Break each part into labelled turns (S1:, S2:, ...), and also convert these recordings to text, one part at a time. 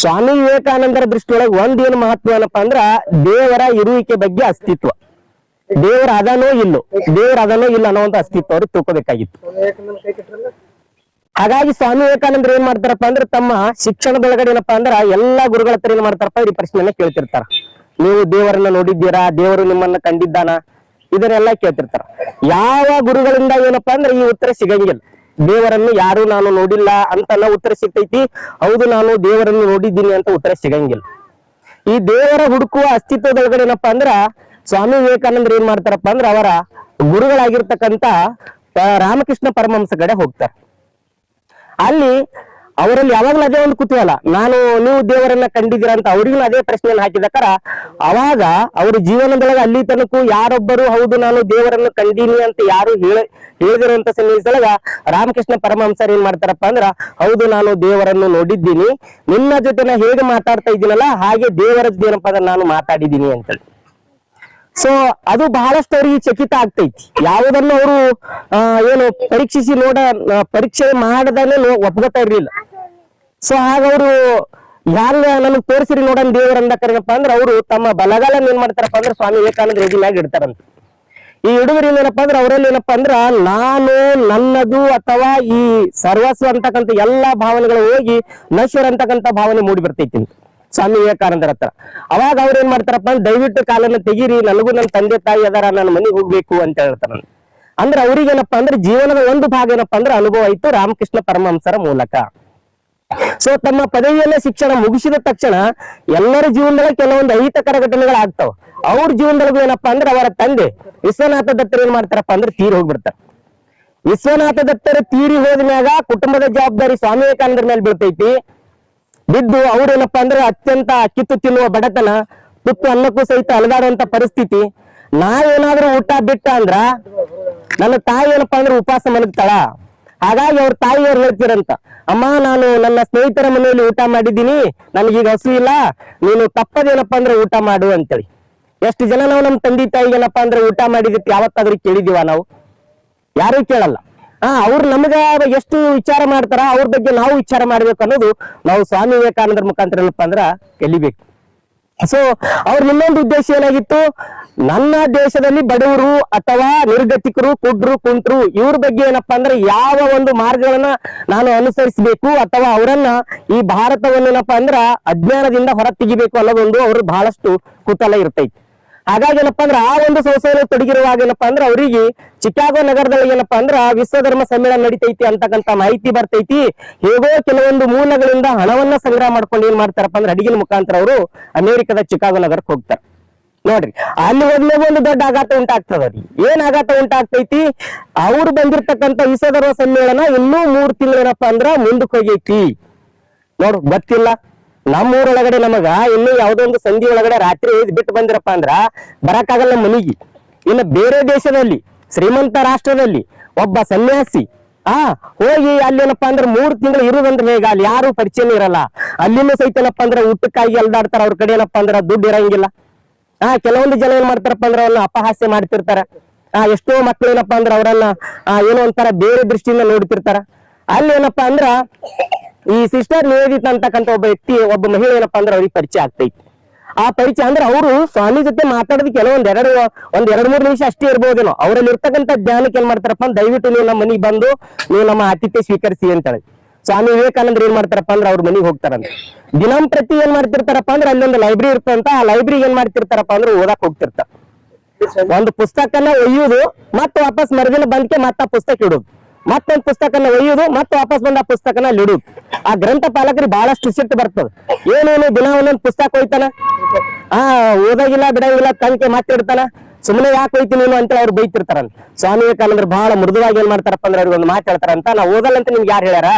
S1: ಸ್ವಾಮಿ ವಿವೇಕಾನಂದರ ದೃಷ್ಟಿಯೊಳಗೆ ಏನ್ ಮಹತ್ವ ಏನಪ್ಪಾ ಅಂದ್ರ ದೇವರ ಇರುವಿಕೆ ಬಗ್ಗೆ ಅಸ್ತಿತ್ವ. ದೇವರ ಅದನೋ ಇಲ್ಲೋ, ದೇವರ ಅದನೋ ಇಲ್ಲ ಒಂದು ಅಸ್ತಿತ್ವ ಅವ್ರಿಗೆ ತಿಳ್ಕೊಬೇಕಾಗಿತ್ತು. ಹಾಗಾಗಿ ಸ್ವಾಮಿ ವಿವೇಕಾನಂದ್ರ ಏನ್ ಮಾಡ್ತಾರಪ್ಪ ಅಂದ್ರೆ ತಮ್ಮ ಶಿಕ್ಷಣದೊಳಗಡೆ ಏನಪ್ಪಾ ಅಂದ್ರ ಎಲ್ಲಾ ಗುರುಗಳ ಹತ್ರ ಏನ್ ಮಾಡ್ತಾರಪ್ಪ ಈ ಪ್ರಶ್ನೆಯನ್ನ ಕೇಳ್ತಿರ್ತಾರ. ನೀವು ದೇವರನ್ನ ನೋಡಿದ್ದೀರಾ, ದೇವರು ನಿಮ್ಮನ್ನ ಕಂಡಿದ್ದಾನ? ಇದನ್ನೆಲ್ಲ ಕೇಳ್ತಿರ್ತಾರ. ಯಾವ ಗುರುಗಳಿಂದ ಏನಪ್ಪಾ ಅಂದ್ರೆ ಈ ಉತ್ತರ ಸಿಗಂಗಿಲ್ಲ. ದೇವರನ್ನು ಯಾರು ನಾನು ನೋಡಿಲ್ಲ ಅಂತ ಉತ್ತರ ಸಿಗ್ತೈತಿ. ಹೌದು, ನಾನು ದೇವರನ್ನು ನೋಡಿದ್ದೀನಿ ಅಂತ ಉತ್ತರ ಸಿಗಂಗಿಲ್ಲ. ಈ ದೇವರ ಹುಡುಕುವ ಅಸ್ತಿತ್ವದೊಳಗಡೆ ಏನಪ್ಪಾ ಅಂದ್ರ, ಸ್ವಾಮಿ ವಿವೇಕಾನಂದ್ರ ಏನ್ ಮಾಡ್ತಾರಪ್ಪ ಅಂದ್ರ, ಅವರ ಗುರುಗಳಾಗಿರ್ತಕ್ಕಂತ ರಾಮಕೃಷ್ಣ ಪರಮಹಂಸ ಕಡೆ ಹೋಗ್ತಾರೆ. ಅಲ್ಲಿ ಅವರಲ್ಲಿ ಯಾವಾಗ್ಲೂ ಅದೇ ಒಂದು ಕುತೂಹಲ. ನಾನು ನೀವು ದೇವರನ್ನ ಕಂಡಿದ್ದೀರಾ ಅಂತ ಅವ್ರಿಗೂ ಅದೇ ಪ್ರಶ್ನೆಯನ್ನು ಹಾಕಿದಕ್ಕಾರ ಅವಾಗ ಅವ್ರ ಜೀವನದೊಳಗೆ ಅಲ್ಲಿ ತನಕ ಯಾರೊಬ್ಬರು ಹೌದು ನಾನು ದೇವರನ್ನು ಕಂಡೀನಿ ಅಂತ ಯಾರು ಹೇಳ, ಹೇಳಿದಿರುವಂತ ಸನ್ನಿವೇಶದೊಳಗ ರಾಮಕೃಷ್ಣ ಪರಮಹಂಸರು ಏನ್ ಮಾಡ್ತಾರಪ್ಪ ಅಂದ್ರ, ಹೌದು ನಾನು ದೇವರನ್ನು ನೋಡಿದ್ದೀನಿ, ನಿನ್ನ ಜೊತೆ ನಾ ಹೇಗೆ ಮಾತಾಡ್ತಾ ಇದ್ದೀನಲ್ಲ, ಹಾಗೆ ದೇವರ ಏನಪ್ಪ ನಾನು ಮಾತಾಡಿದ್ದೀನಿ ಅಂತೇಳಿ. ಸೊ ಅದು ಬಹಳಷ್ಟು ಅವರಿಗೆ ಚಕಿತ ಆಗ್ತೈತಿ. ಯಾವುದನ್ನು ಅವರು ಏನು ಪರೀಕ್ಷಿಸಿ ನೋಡ ಪರೀಕ್ಷೆ ಮಾಡದಲ್ಲೇ ಒಪ್ಕೋತಾ ಇರ್ಲಿಲ್ಲ. ಸೊ ಹಾಗ ಅವರು ಯಾರ ನನಗ್ ತೋರಿಸಿರಿ ನೋಡನ್ ದೇವರಂದ ಕರೆಗಪ್ಪ ಅಂದ್ರೆ ಅವರು ತಮ್ಮ ಬಲಗಾಲ ಏನ್ ಮಾಡ್ತಾರಪ್ಪ ಅಂದ್ರೆ ಸ್ವಾಮಿ ವಿವೇಕಾನಂದ ರೆಡಿ ಮ್ಯಾಗ ಇಡ್ತಾರಂತ. ಈ ಹುಡುಗರಿಂದ ಏನಪ್ಪಾ ಅಂದ್ರೆ ಅವರಲ್ಲಿ ಏನಪ್ಪಾ ಅಂದ್ರ ನಾನು, ನನ್ನದು ಅಥವಾ ಈ ಸರ್ವಸ್ವ ಅಂತಕ್ಕಂಥ ಎಲ್ಲಾ ಭಾವನೆಗಳು ಹೋಗಿ ನಶ್ವರ ಅಂತಕ್ಕಂಥ ಭಾವನೆ ಮೂಡಿ ಬರ್ತೈತಿ. ಸ್ವಾಮಿ ವಿವೇಕಾನಂದರ ಹತ್ರ. ಅವಾಗ ಅವ್ರ ಏನ್ ಮಾಡ್ತಾರಪ್ಪ ಅಂದ್ರೆ, ದಯವಿಟ್ಟು ಕಾಲನ್ನ ತೆಗೀರಿ, ನನಗೂ ನನ್ನ ತಂದೆ ತಾಯಿ ಅದಾರ ನನ್ನ ಮನೆಗೆ ಹೋಗ್ಬೇಕು ಅಂತ ಹೇಳ್ತಾರ ಅಂದ್ರೆ ಅವ್ರಿಗೇನಪ್ಪಾ ಅಂದ್ರೆ, ಜೀವನದ ಒಂದು ಭಾಗ ಏನಪ್ಪಾ ಅಂದ್ರೆ, ಅನುಭವ ಆಯ್ತು ರಾಮಕೃಷ್ಣ ಪರಮಹಂಸರ ಮೂಲಕ. ಸೊ ತಮ್ಮ ಪದವಿಯನ್ನ ಶಿಕ್ಷಣ ಮುಗಿಸಿದ ತಕ್ಷಣ ಎಲ್ಲರ ಜೀವನದಲ್ಲಿ ಕೆಲವೊಂದು ಅಹಿತಕರ ಘಟನೆಗಳು ಆಗ್ತಾವ ಅವ್ರ ಜೀವನದೊಳಗೂ ಏನಪ್ಪಾ ಅಂದ್ರೆ, ಅವರ ತಂದೆ ವಿಶ್ವನಾಥ ದತ್ತರು ಏನ್ ಮಾಡ್ತಾರಪ್ಪ ಅಂದ್ರೆ, ತೀರಿ ಹೋಗ್ಬಿಡ್ತಾರೆ. ವಿಶ್ವನಾಥ ದತ್ತರ ತೀರಿ ಹೋದ್ಮ್ಯಾಗ ಕುಟುಂಬದ ಜವಾಬ್ದಾರಿ ಸ್ವಾಮಿ ವಿವೇಕಾನಂದರ ಮೇಲೆ ಬೀಳ್ತೈತಿ. ಬಿದ್ದು ಅವ್ರೇನಪ್ಪಾ ಅಂದ್ರೆ ಅತ್ಯಂತ ಕಿತ್ತು ತಿನ್ನುವ ಬಡತನ, ತುತ್ತು ಅನ್ನಕ್ಕೂ ಸಹಿತ ಅಲಗಾಡುವಂತ ಪರಿಸ್ಥಿತಿ. ನಾ ಏನಾದ್ರೂ ಊಟ ಬಿಟ್ಟ ಅಂದ್ರ ನನ್ನ ತಾಯಿ ಏನಪ್ಪಾ ಅಂದ್ರೆ ಉಪವಾಸ ಮಲಗ್ತಾಳ. ಹಾಗಾಗಿ ಅವ್ರ ತಾಯಿಯವ್ರು ಹೇಳ್ತಿರಂತ, ಅಮ್ಮ, ನಾನು ನನ್ನ ಸ್ನೇಹಿತರ ಮನೆಯಲ್ಲಿ ಊಟ ಮಾಡಿದ್ದೀನಿ, ನನಗೀಗ ಹಸು ಇಲ್ಲ, ನೀನು ತಪ್ಪದೇನಪ್ಪಾ ಅಂದ್ರೆ ಊಟ ಮಾಡು ಅಂತೇಳಿ. ಎಷ್ಟು ಜನ ನಾವು ನಮ್ಮ ತಂದೆ ತಾಯಿಗೆ ಏನಪ್ಪಾ ಅಂದ್ರೆ ಊಟ ಮಾಡಿದಕ್ಕೆ ಯಾವತ್ತಾದ್ರೂ ಕೇಳಿದೀವ ನಾವು? ಯಾರು ಕೇಳಲ್ಲ. ಆ, ಅವ್ರು ನಮಗ ಎಷ್ಟು ವಿಚಾರ ಮಾಡ್ತಾರ, ಅವ್ರ ಬಗ್ಗೆ ನಾವು ವಿಚಾರ ಮಾಡ್ಬೇಕು ಅನ್ನೋದು ನಾವು ಸ್ವಾಮಿ ವಿವೇಕಾನಂದರ ಮುಖಾಂತರ ಏನಪ್ಪಾ ಅಂದ್ರ ಕಲಿಬೇಕು. ಸೊ ಅವ್ರ ಇನ್ನೊಂದು ಉದ್ದೇಶ ಏನಾಗಿತ್ತು? ನನ್ನ ದೇಶದಲ್ಲಿ ಬಡವರು ಅಥವಾ ನಿರ್ಗತಿಕರು, ಕುಡ್ರು, ಕುಂಟ್ರು ಇವ್ರ ಬಗ್ಗೆ ಏನಪ್ಪಾ ಅಂದ್ರೆ ಯಾವ ಒಂದು ಮಾರ್ಗಗಳನ್ನ ನಾನು ಅನುಸರಿಸಬೇಕು ಅಥವಾ ಅವರನ್ನ ಈ ಭಾರತವನ್ನು ಏನಪ್ಪಾ ಅಂದ್ರ ಅಜ್ಞಾನದಿಂದ ಹೊರ ತೆಗಿಬೇಕು ಅನ್ನೋದೊಂದು ಅವ್ರ ಬಹಳಷ್ಟು ಕುತಲ ಇರ್ತೈತಿ. ಹಾಗಾಗಿ ಏನಪ್ಪಾ ಅಂದ್ರೆ ಆ ಒಂದು ಸಂಸ್ಥೆಯಲ್ಲಿ ತೊಡಗಿರುವಾಗ ಏನಪ್ಪಾ ಅಂದ್ರೆ ಅವರಿಗೆ ಚಿಕಾಗೋ ನಗರದಲ್ಲಿ ಏನಪ್ಪಾ ಅಂದ್ರ ವಿಶ್ವಧರ್ಮ ಸಮ್ಮೇಳನ ನಡೀತೈತಿ ಅಂತಕ್ಕಂಥ ಮಾಹಿತಿ ಬರ್ತೈತಿ. ಹೇಗೋ ಕೆಲವೊಂದು ಮೂಲಗಳಿಂದ ಹಣವನ್ನ ಸಂಗ್ರಹ ಮಾಡ್ಕೊಂಡು ಏನ್ ಮಾಡ್ತಾರಪ್ಪ ಅಂದ್ರೆ ಅಡಿಗಿನ ಮುಖಾಂತರ ಅವರು ಅಮೆರಿಕದ ಚಿಕಾಗೋ ನಗರಕ್ಕೆ ಹೋಗ್ತಾರೆ. ನೋಡ್ರಿ, ಅಲ್ಲಿ ಹೋದ್ಮೇಲೆ ಒಂದು ದೊಡ್ಡ ಆಘಾತ ಉಂಟಾಗ್ತದ ಏನ್ ಆಘಾತ ಉಂಟಾಗ್ತೈತಿ? ಅವ್ರು ಬಂದಿರ್ತಕ್ಕಂಥ ವಿಶ್ವಧರ್ಮ ಸಮ್ಮೇಳನ ಇನ್ನೂ ಮೂರ್ ತಿಂಗಳು ಏನಪ್ಪಾ ಅಂದ್ರ ಮುಂದಕ್ಕೆ ಹೋಗೈತಿ. ನೋಡು, ಗೊತ್ತಿಲ್ಲ? ನಮ್ಮೂರೊಳಗಡೆ ನಮಗ ಇನ್ನು ಯಾವ್ದೋ ಒಂದು ಸಂಧಿ ಒಳಗಡೆ ರಾತ್ರಿ ಬಿಟ್ಟು ಬಂದಿರಪ್ಪ ಅಂದ್ರ ಬರಕ್ಕಾಗಲ್ಲ ಮನಿಗೆ. ಇನ್ನು ಬೇರೆ ದೇಶದಲ್ಲಿ, ಶ್ರೀಮಂತ ರಾಷ್ಟ್ರದಲ್ಲಿ ಒಬ್ಬ ಸನ್ಯಾಸಿ, ಆ, ಹೋಗಿ ಅಲ್ಲಿ ಏನಪ್ಪಾ ಅಂದ್ರೆ ಮೂರ್ ತಿಂಗಳು ಇರುದಂದ್ರೆ ಹೇಗ ಅಲ್ಲಿ ಯಾರು ಪರಿಚಯನೇ ಇರಲ್ಲ. ಅಲ್ಲಿನೂ ಸಹಿತ ಏನಪ್ಪಾ ಅಂದ್ರೆ ಊಟಕ್ಕಾಗಿ ಎಲ್ದಾಡ್ತಾರ, ಅವ್ರ ಕಡೆ ಏನಪ್ಪಾ ಅಂದ್ರೆ ದುಡ್ಡು ಇರಂಗಿಲ್ಲ. ಆ, ಕೆಲವೊಂದು ಜನ ಏನ್ ಮಾಡ್ತಾರಪ್ಪ ಅಂದ್ರೆ ಅವ್ರನ್ನ ಅಪಹಾಸ್ಯ ಮಾಡ್ತಿರ್ತಾರ. ಆ, ಎಷ್ಟೋ ಮಕ್ಳು ಏನಪ್ಪಾ ಅಂದ್ರೆ ಅವರನ್ನ ಏನೋ ಒಂಥರ ಬೇರೆ ದೃಷ್ಟಿಯಿಂದ ನೋಡ್ತಿರ್ತಾರ. ಅಲ್ಲಿ ಏನಪ್ಪಾ ಅಂದ್ರ ಈ ಸಿಸ್ಟರ್ ನಿವೇದಿತ ಅಂತಕ್ಕಂಥ ಒಬ್ಬ ವ್ಯಕ್ತಿ, ಒಬ್ಬ ಮಹಿಳೆ ಏನಪ್ಪಾ ಅಂದ್ರೆ ಅವ್ರಿಗೆ ಪರಿಚಯ ಆಗ್ತೈತಿ. ಆ ಪರಿಚಯ ಅಂದ್ರೆ ಅವರು ಸ್ವಾಮಿ ಜೊತೆ ಮಾತಾಡೋದು ಕೆಲವೊಂದ್ ಎರಡು, ಒಂದ್ ಎರಡ್ ಮೂರ್ ನಿಮಿಷ ಅಷ್ಟೇ ಇರ್ಬೋದೇನೋ. ಅವರಲ್ಲಿ ಇರ್ತಕ್ಕಂಥ ಏನ್ ಮಾಡ್ತಾರಪ್ಪ ದಯವಿಟ್ಟು ನೀವು ನಮ್ಮ ಮನೆಗೆ ಬಂದು, ನೀವು ನಮ್ಮ ಆತಿಥ್ಯ ಸ್ವೀಕರಿಸಿ ಅಂತ ಹೇಳಿ ಸ್ವಾಮಿ ವಿವೇಕಾನಂದ್ರ ಏನ್ ಮಾಡ್ತಾರಪ್ಪ ಅಂದ್ರೆ ಅವ್ರ ಮನೆಗೆ ಹೋಗ್ತಾರಂತ. ದಿನಂಪ್ರತಿ ಏನ್ ಮಾಡ್ತಿರ್ತಾರಪ್ಪ ಅಂದ್ರೆ ಅಲ್ಲೊಂದು ಲೈಬ್ರರಿ ಇರ್ತಂತ ಆ ಲೈಬ್ರರಿ ಏನ್ ಮಾಡ್ತಿರ್ತಾರಪ್ಪ ಅಂದ್ರೆ ಓದಕ್ ಹೋಗ್ತಿರ್ತಾರ. ಒಂದು ಪುಸ್ತಕನ ಒಯ್ಯುವುದು ಮತ್ತೆ ವಾಪಸ್ ಮರುದಿನ ಬಂದ್ಕೆ ಮತ್ತ ಪುಸ್ತಕ ಇಡುದು. ಮತ್ತೊಂದು ಪುಸ್ತಕನ ಒಯ್ಯುದು, ಮತ್ತೆ ವಾಪಸ್ ಬಂದ ಪುಸ್ತಕನ ಆ ಗ್ರಂಥ ಪಾಲಕರಿಗೆ ಬಹಳಷ್ಟು ಸಿಟ್ಟು ಬರ್ತದ. ಏನೇನು ದಿನ ಒಂದೊಂದು ಪುಸ್ತಕ ಹೋಯ್ತಾನ ಆ, ಓದಾಗಿಲ್ಲ, ಬಿಡಂಗಿಲ್ಲ ತಂಕೆ ಮತ್ತೆ ಇಡ್ತಾನ ಸುಮ್ಮನೆ ಯಾಕೆ ಹೋಯ್ತೀನಿ ನೀನು ಅಂತ ಅವ್ರು ಬೈತಿರ್ತಾರಂತ ಸ್ವಾಮಿ ವಿವೇಕಾನಂದ್ರ ಬಹಳ ಮೃದುವಾಗಿ ಏನ್ ಮಾಡ್ತಾರಪ್ಪ ಅಂದ್ರೆ ಅವ್ರಿಗೆ ಒಂದು ಮಾತು ಹೇಳ್ತಾರಂತ ನಾ ಓದಲ್ಲ ಅಂತ ನಿಮ್ಗೆ ಯಾರು ಹೇಳ್ಯಾರ?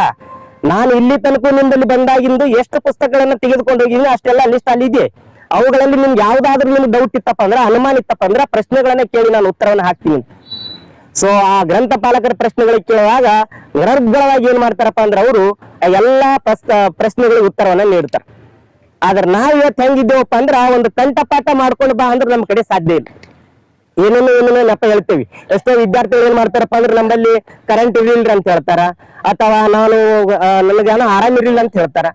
S1: ನಾನು ಇಲ್ಲಿ ತನಕ ನಿಮ್ಮಲ್ಲಿ ಬಂದಾಗಿಂದು ಎಷ್ಟು ಪುಸ್ತಕಗಳನ್ನ ತೆಗೆದುಕೊಂಡು ಹೋಗಿದ್ದೀನಿ, ಅಷ್ಟೆಲ್ಲ ಲಿಸ್ಟ್ ಅಲ್ಲಿ ಇದೆ. ಅವುಗಳಲ್ಲಿ ನಿಮ್ಗೆ ಯಾವ್ದಾದ್ರು ನಿಮ್ಗೆ ಡೌಟ್ ಇತ್ತಪ್ಪ ಅಂದ್ರೆ, ಅನುಮಾನ ಇತ್ತಪ್ಪ ಅಂದ್ರೆ ಪ್ರಶ್ನೆಗಳನ್ನ ಕೇಳಿ ನಾನು ಉತ್ತರವನ್ನ ಹಾಕ್ತೀನಿ ಸೊ ಆ ಗ್ರಂಥ ಪಾಲಕರ ಪ್ರಶ್ನೆಗಳಿಗೆ ಕೇಳುವಾಗ ನಿರರ್ಗಳವಾಗಿ ಏನ್ ಮಾಡ್ತಾರಪ್ಪ ಅಂದ್ರೆ ಅವರು ಎಲ್ಲಾ ಪ್ರಶ್ನ ಪ್ರಶ್ನೆಗಳಿಗೆ ಉತ್ತರವನ್ನ ನೀಡ್ತಾರೆ. ಆದ್ರೆ ನಾವ್ ಇವತ್ತು ಹೆಂಗಿದ್ದೇವಪ್ಪ ಅಂದ್ರ ಒಂದು ಕಂಠಪಾಠ ಮಾಡ್ಕೊಂಡು ಬಾ ಅಂದ್ರೆ ನಮ್ ಕಡೆ ಸಾಧ್ಯ ಇಲ್ಲ. ಏನೇನೋ ಏನೇನೋ ನೆಪ ಹೇಳ್ತೇವಿ. ಎಷ್ಟೋ ವಿದ್ಯಾರ್ಥಿಗಳು ಏನ್ ಮಾಡ್ತಾರಪ್ಪ ಅಂದ್ರೆ ನಮ್ಮಲ್ಲಿ ಕರೆಂಟ್ ಇರ್ಲಿಲ್ರಿ ಅಂತ ಹೇಳ್ತಾರ. ಅಥವಾ ನಾನು ನನಗೆ ಆರಾಮ್ ಇರ್ಲಿಲ್ಲ ಅಂತ ಹೇಳ್ತಾರ.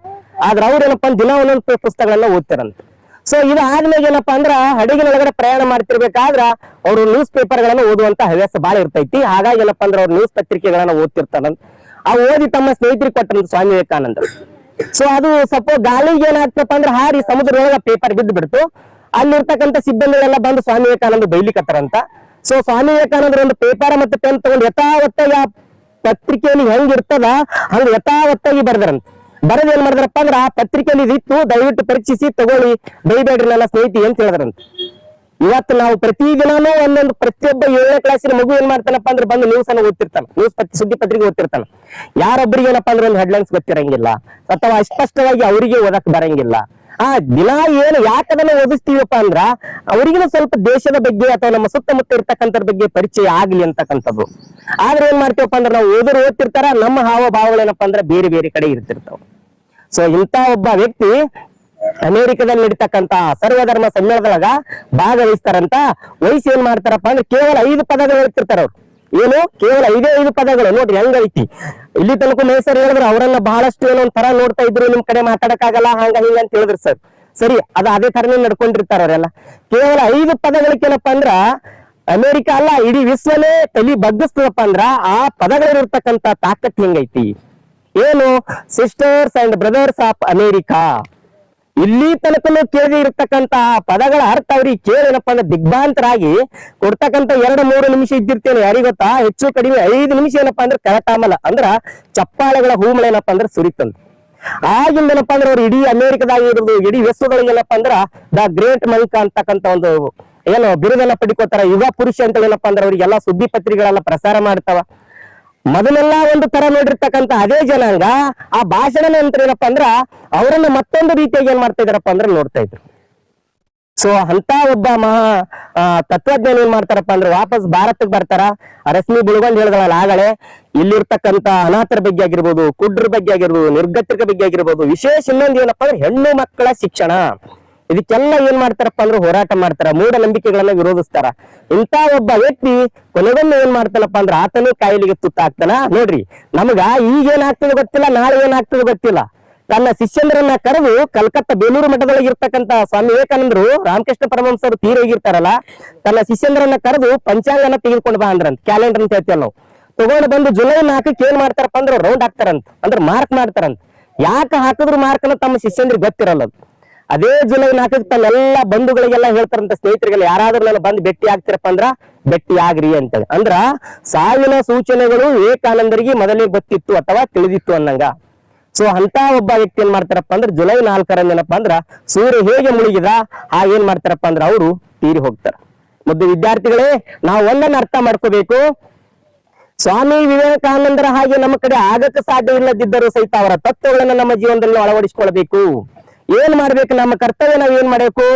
S1: ಆದ್ರೆ ಅವ್ರು ಏನಪ್ಪಾ ದಿನ ಒಂದೊಂದು ಪುಸ್ತಕಗಳನ್ನ ಓದ್ತಾರಂತ. ಸೊ ಇದಾದ್ಮೇಲೆ ಏನಪ್ಪಾ ಅಂದ್ರ ಹಡಗಿನೊಳಗಡೆ ಪ್ರಯಾಣ ಮಾಡ್ತಿರ್ಬೇಕಾದ್ರ ಅವರು ನ್ಯೂಸ್ ಪೇಪರ್ ಗಳನ್ನ ಓದುವಂತ ಹವ್ಯಾಸ ಬಾಳ ಇರ್ತೈತಿ. ಹಾಗಾಗಿ ಏನಪ್ಪ ಅಂದ್ರೆ ಅವ್ರು ನ್ಯೂಸ್ ಪತ್ರಿಕೆಗಳನ್ನ ಓದ್ತಿರ್ತಾರಂತ ಆ ಓದಿ ತಮ್ಮ ಸ್ನೇಹಿತರಿಗೆ ಕೊಟ್ಟಂತ ಸ್ವಾಮಿ ವಿವೇಕಾನಂದ ಸೊ ಅದು ಸ್ವಲ್ಪ ಗಾಳಿಗೆ ಏನಾಗ್ತಪ್ಪ ಅಂದ್ರೆ ಹಾರಿ ಸಮುದ್ರದೊಳಗ ಪೇಪರ್ ಬಿದ್ದು ಬಿಡ್ತು ಅಲ್ಲಿರ್ತಕ್ಕಂಥ ಸಿಬ್ಬಂದಿಗಳೆಲ್ಲ ಬಂದು ಸ್ವಾಮಿ ವಿವೇಕಾನಂದ ಬೈಲಿಕತ್ತಾರಂತ. ಸೊ ಸ್ವಾಮಿ ವಿವೇಕಾನಂದ್ರ ಒಂದು ಪೇಪರ್ ಮತ್ತೆ ಪೆನ್ ತಗೊಂಡು ಯಥಾವತ್ತಾಗಿ ಆ ಪತ್ರಿಕೆಯಲ್ಲಿ ಹೆಂಗಿರ್ತದ ಹಂಗ ಯಥಾವತ್ತಾಗಿ ಬರ್ದಾರಂತ. ಬರದ್ ಏನ್ ಮಾಡಿದ್ರಪ್ಪ ಅಂದ್ರ ಪತ್ರಿಕೆಯಲ್ಲಿ ಇದಿತ್ತು, ದಯವಿಟ್ಟು ಪರೀಕ್ಷಿಸಿ, ತಗೊಳ್ಳಿ. ಬೈಬೇಡ್ರಿ ನನ್ನ ಸ್ನೇಹಿತಿ ಅಂತ ಹೇಳಿದ್ರಂತ. ಇವತ್ತು ನಾವು ಪ್ರತಿದಿನಾನು ಒಂದೊಂದು ಪ್ರತಿಯೊಬ್ಬ ಏಳನೇ ಕ್ಲಾಸಿನ ಮಗು ಏನ್ ಮಾಡ್ತಾನಪ್ಪ ಅಂದ್ರೆ ಬಂದು ನ್ಯೂಸ್ ಅನ್ನು ಓದ್ತಿರ್ತಾನ. ನ್ಯೂಸ್ ಪತ್ರಿ ಸುದ್ದಿ ಪತ್ರಿಕೆ ಓದ್ತಿರ್ತಾನ. ಯಾರೊಬ್ಬರಿಗೆ ಏನಪ್ಪಾ ಅಂದ್ರೆ ಒಂದು ಹೆಡ್ಲೈನ್ಸ್ ಗೊತ್ತಿರಂಗಿಲ್ಲ. ಅಥವಾ ಅಸ್ಪಷ್ಟವಾಗಿ ಅವರಿಗೆ ಓದಕ್ ಬರಂಗಿಲ್ಲ. ಆ ದಿನ ಏನು ಯಾಕದನ್ನ ಓದಿಸ್ತೀವಪ್ಪ ಅಂದ್ರ ಅವರಿಗಿನ ಸ್ವಲ್ಪ ದೇಶದ ಬಗ್ಗೆ ಅಥವಾ ನಮ್ಮ ಸುತ್ತಮುತ್ತ ಇರ್ತಕ್ಕಂಥ ಬಗ್ಗೆ ಪರಿಚಯ ಆಗ್ಲಿ ಅಂತಕ್ಕಂಥದ್ದು. ಆದ್ರೆ ಏನ್ ಮಾಡ್ತೀವಪ್ಪ ಅಂದ್ರೆ ನಾವು ಓದರು ಓದ್ತಿರ್ತಾರ, ನಮ್ಮ ಹಾವ ಹಾವಭಾವಗಳೇನಪ್ಪ ಅಂದ್ರೆ ಬೇರೆ ಬೇರೆ ಕಡೆ ಇರ್ತಿರ್ತಾವ. ಸೊ ಇಂತ ಒಬ್ಬ ವ್ಯಕ್ತಿ ಅಮೆರಿಕದಲ್ಲಿ ನಡೀತಕ್ಕಂತ ಸರ್ವಧರ್ಮ ಸಮ್ಮೇಳನದೊಳಗ ಭಾಗವಹಿಸ್ತಾರಂತ ವಯಸ್ಸು ಏನ್ ಮಾಡ್ತಾರಪ್ಪ ಅಂದ್ರೆ ಕೇವಲ ಐದು ಪದಗಳು ಹೇಳ್ತಿರ್ತಾರ ಅವ್ರು. ಏನು? ಕೇವಲ ಐದೇ ಐದು ಪದಗಳು. ನೋಡ್ರಿ ಹೆಂಗೈತಿ ಇಲ್ಲಿ ತನಕ ಮೈಸೂರು ಹೇಳಿದ್ರು ಅವರನ್ನ ಬಹಳಷ್ಟು ಏನೋ ಒಂಥರ ನೋಡ್ತಾ ಇದ್ರು, ನಿಮ್ ಕಡೆ ಮಾತಾಡಕ್ಕಾಗಲ್ಲ, ಹಂಗ ಹಿಂಗ ಅಂತ ಹೇಳಿದ್ರು ಸರ್. ಸರಿ, ಅದ ಅದೇ ತರನೇ ನಡ್ಕೊಂಡಿರ್ತಾರ ಅವರೆಲ್ಲ. ಕೇವಲ ಐದು ಪದಗಳಕ್ಕೇನಪ್ಪ ಅಂದ್ರ, ಅಮೆರಿಕ ಅಲ್ಲ, ಇಡೀ ವಿಶ್ವನೇ ತಲಿ ಬಗ್ಗಿಸ್ತದಪ್ಪ ಅಂದ್ರ, ಆ ಪದಗಳಿರ್ತಕ್ಕಂತ ತಾಕತ್ ಹೆಂಗೈತಿ? ಏನು? Sisters and brothers of America ಇಲ್ಲಿ ತನಕನು ಕೇಳಿ ಇರ್ತಕ್ಕಂತ ಪದಗಳ ಅರ್ಥ ಅವ್ರಿಗೆ ಕೇಳೇನಪ್ಪ ಅಂದ್ರೆ ದಿಗ್ಭಾಂತರಾಗಿ ಕೊಡ್ತಕ್ಕಂತ ಎರಡು ಮೂರು ನಿಮಿಷ ಇದ್ದಿರ್ತೇನೆ, ಯಾರಿಗ್ ಗೊತ್ತಾ? ಹೆಚ್ಚು ಕಡಿಮೆ ಐದು ನಿಮಿಷ ಏನಪ್ಪಾ ಅಂದ್ರೆ ಕರಟಾಮಲ ಅಂದ್ರ ಚಪ್ಪಾಳೆಗಳ ಹೂಮಳೆ ಏನಪ್ಪಾ ಅಂದ್ರೆ ಸುರಿತಂತ. ಆಗಿಂದ ಏನಪ್ಪಾ ಅಂದ್ರೆ ಅವ್ರು ಇಡೀ ಅಮೆರಿಕದಾಗ ಇರೋದು ಇಡೀ ವಿಶ್ವದೊಳಗೆ ಏನಪ್ಪಾ ಅಂದ್ರ ದ ಗ್ರೇಟ್ ಮಲ್ಕ ಅಂತಕ್ಕಂತ ಒಂದು ಏನು ಬಿರುದೆಲ್ಲ ಪಡ್ಕೋತಾರ ಯುಗ ಪುರುಷ ಅಂತ ಏನಪ್ಪಾ ಅಂದ್ರೆ ಅವ್ರಿಗೆಲ್ಲ ಸುದ್ದಿ ಪತ್ರಿಕೆಗಳೆಲ್ಲ ಪ್ರಸಾರ ಮಾಡ್ತಾವ. ಮೊದಲೆಲ್ಲ ಒಂದು ತರ ನೋಡಿರ್ತಕ್ಕಂತ ಅದೇ ಜನಾಂಗ ಆ ಭಾಷಣ ನಂತರ ಏನಪ್ಪಾ ಅಂದ್ರ ಅವರನ್ನ ಮತ್ತೊಂದು ರೀತಿಯಾಗಿ ಏನ್ ಮಾಡ್ತಾ ಇದಾರಪ್ಪ ಅಂದ್ರೆ ನೋಡ್ತಾ ಇದ್ರು. ಸೊ ಅಂತ ಒಬ್ಬ ಮಹಾ ತತ್ವಜ್ಞಾನಿ ಏನ್ ಮಾಡ್ತಾರಪ್ಪ ಅಂದ್ರೆ ವಾಪಸ್ ಭಾರತಕ್ಕೆ ಬರ್ತಾರ. ರಶ್ಮಿ ಬುಳ್ಗೊಂಡ್ ಹೇಳಿದಳಲ್ಲ ಆಗಳೆ ಇಲ್ಲಿರ್ತಕ್ಕಂತ ಅನಾಥರ ಬಗ್ಗೆ ಆಗಿರ್ಬೋದು ಕುಡ್ರ ಬಗ್ಗೆ ಆಗಿರ್ಬೋದು, ನಿರ್ಗತಿಕ ಬಗ್ಗೆ ಆಗಿರ್ಬೋದು, ವಿಶೇಷ ಇನ್ನೊಂದು ಏನಪ್ಪಾ ಅಂದ್ರೆ ಹೆಣ್ಣು ಮಕ್ಕಳ ಶಿಕ್ಷಣ. ಇದಕ್ಕೆಲ್ಲ ಏನ್ ಮಾಡ್ತಾರಪ್ಪ ಅಂದ್ರೆ ಹೋರಾಟ ಮಾಡ್ತಾರ, ಮೂಢನಂಬಿಕೆಗಳನ್ನ ವಿರೋಧಿಸ್ತಾರ. ಇಂತ ಒಬ್ಬ ವ್ಯಕ್ತಿ ಕೊನೆಗೊಮ್ಮೆ ಏನ್ ಮಾಡ್ತಾನಪ್ಪ ಅಂದ್ರೆ ಆತನೇ ಕಾಯಿಲೆಗೆ ತುತ್ತಾಗ್ತಾನ. ನೋಡ್ರಿ, ನಮಗ ಈಗ ಏನಾಗ್ತದೆ ಗೊತ್ತಿಲ್ಲ, ನಾಳೆ ಏನಾಗ್ತದೆ ಗೊತ್ತಿಲ್ಲ. ತನ್ನ ಶಿಷ್ಯಂದ್ರನ್ನ ಕರೆದು ಕಲ್ಕತ್ತಾ ಬೇಲೂರು ಮಠದೊಳಗೆ ಇರ್ತಕ್ಕಂತ ಸ್ವಾಮಿ ವಿವೇಕಾನಂದರು, ರಾಮಕೃಷ್ಣ ಪರಮಹಂಸರು ತೀರ ಹೋಗಿರ್ತಾರಲ್ಲ, ತನ್ನ ಶಿಷ್ಯಂದ್ರನ್ನ ಕರೆದು ಪಂಚಾಂಗನ ತೆಗೆದುಕೊಂಡು ಬಾ ಅಂದ್ರಂತ, ಕ್ಯಾಲೆಂಡರ್ ಅಂತ ಹೇಳ್ತೇವೆ ನಾವು. ತಗೊಂಡು ಬಂದು ಜುಲೈ ನಾಲ್ಕಕ್ಕೆ ಏನ್ ಮಾಡ್ತಾರಪ್ಪ ಅಂದ್ರೆ ರೌಂಡ್ ಹಾಕ್ತಾರಂತ, ಅಂದ್ರೆ ಮಾರ್ಕ್ ಮಾಡ್ತಾರಂತ. ಯಾಕೆ ಹಾಕಿದ್ರು ಮಾರ್ಕ್ ಅನ್ನ ತಮ್ಮ ಶಿಷ್ಯಂದ್ರಿಗೆ ಗೊತ್ತಿರಲ್ಲ ಅದು. ಜುಲೈ ನಾಲ್ಕಕ್ಕೆ ತನ್ನೆಲ್ಲ ಬಂಧುಗಳಿಗೆಲ್ಲ ಹೇಳ್ತಾರಂತ ಸ್ನೇಹಿತರಿಗೆಲ್ಲ, ಯಾರಾದ್ರೂ ನಾನು ಬಂದು ಭೇಟಿ ಆಗ್ತಿರಪ್ಪ ಅಂದ್ರ ಭೇಟಿ ಆಗ್ರಿ ಅಂತೇಳಿ. ಅಂದ್ರ ಸಾವಿನ ಸೂಚನೆಗಳು ವಿವೇಕಾನಂದರಿಗೆ ಮೊದಲೇ ಗೊತ್ತಿತ್ತು ಅಥವಾ ತಿಳಿದಿತ್ತು ಅನ್ನಂಗ. ಸೊ ಅಂತ ಒಬ್ಬ ವ್ಯಕ್ತಿ ಏನ್ ಮಾಡ್ತಾರಪ್ಪ ಅಂದ್ರೆ ಜುಲೈ ನಾಲ್ಕರ ಏನಪ್ಪ ಅಂದ್ರ ಸೂರ್ಯ ಹೇಗೆ ಮುಳುಗಿದ ಹಾಗೆ ಏನ್ ಮಾಡ್ತಾರಪ್ಪ ಅಂದ್ರ ಅವರು ತೀರಿ ಹೋಗ್ತಾರ. ಮತ್ತು ವಿದ್ಯಾರ್ಥಿಗಳೇ, ನಾವು ಒಂದನ್ನ ಅರ್ಥ ಮಾಡ್ಕೋಬೇಕು. ಸ್ವಾಮಿ ವಿವೇಕಾನಂದರ ಹಾಗೆ ನಮ್ಮ ಕಡೆ ಆಗಕ್ಕೆ ಸಾಧ್ಯ ಇಲ್ಲದಿದ್ದರೂ ಸಹಿತ ಅವರ ತತ್ವಗಳನ್ನ ನಮ್ಮ ಜೀವನದಲ್ಲಿ ಅಳವಡಿಸಿಕೊಳ್ಬೇಕು ಏನ್ ಮಾಡ್ಬೇಕು? ನಮ್ಮ ಕರ್ತವ್ಯ ನಾವು ಏನ್ ಮಾಡಬೇಕು?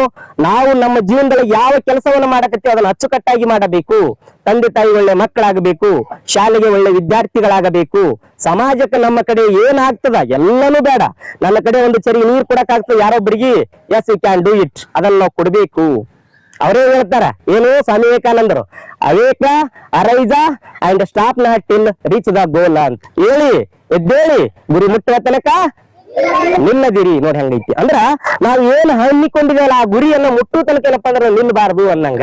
S1: ನಾವು ನಮ್ಮ ಜೀವನದಲ್ಲಿ ಯಾವ ಕೆಲಸವನ್ನು ಮಾಡಕತ್ತೀವಿ ಅದನ್ನ ಅಚ್ಚುಕಟ್ಟಾಗಿ ಮಾಡಬೇಕು. ತಂದೆ ತಾಯಿ ಒಳ್ಳೆ ಮಕ್ಕಳಾಗಬೇಕು, ಶಾಲೆಗೆ ಒಳ್ಳೆ ವಿದ್ಯಾರ್ಥಿಗಳಾಗಬೇಕು. ಸಮಾಜಕ್ಕೆ ನಮ್ಮ ಕಡೆ ಏನಾಗ್ತದ? ಎಲ್ಲನೂ ಬೇಡ. ನನ್ನ ಕಡೆ ಒಂದು ಚರಿ ನೀರು ಕೊಡಕ್ ಆಗ್ತದ ಯಾರೊಬ್ಬರಿಗೆ yes you can do it ಅದನ್ನ ನಾವು ಕೊಡ್ಬೇಕು. ಅವರೇ ಹೇಳ್ತಾರ, ಏನು ಸ್ವಾಮಿ ವಿವೇಕಾನಂದರು, awake, arise and stop not till reach the goal ಅಂತ. ಹೇಳಿ, ಎದ್ದೇಳಿ, ಗುರಿ ಮುಟ್ಟುವ ತನಕ ನಿಲ್ಲದಿರಿ ನೋಡಿ ಹಂಗೈತಿ. ಅಂದ್ರ ನಾವ್ ಏನ್ ಹಮ್ಮಿಕೊಂಡಿದೇವಲ್ಲ ಆ ಗುರಿಯನ್ನ ಮುಟ್ಟು ತನಕ ಏನಪ್ಪಾ ಅಂದ್ರೆ ನಿಲ್ಬಾರ್ದು ಅನ್ನಂಗ.